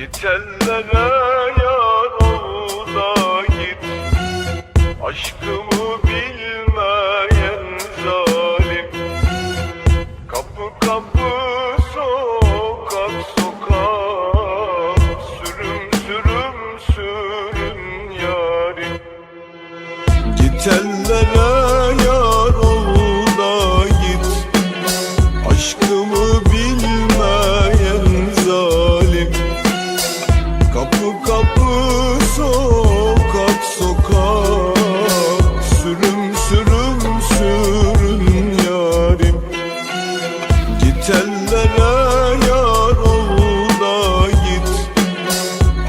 Git ellere yar ol da git. Aşkımı bilmeyen zalim. Kapı kapı sokak sokak Sürüm sürüm sürün yarim. Git Kapı sokak sokak. Sürüm sürüm sürün yarim. Git ellere yar ol da git.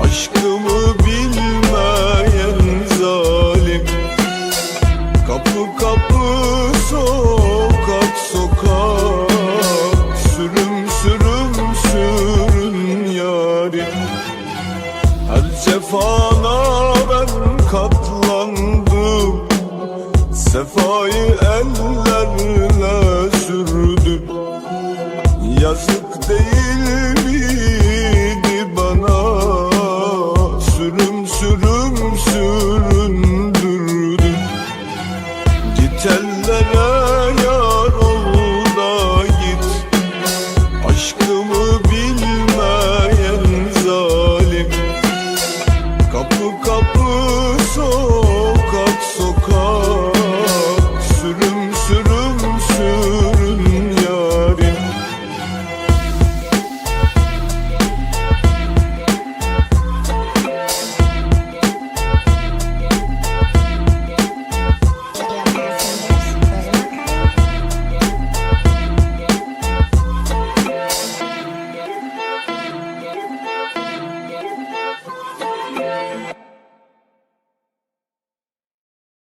Aşkımı bilmeyen Sefayı ellerle sürdüm Yazık değil miydi bana? Sürüm sürüm süründürdün. Git ellere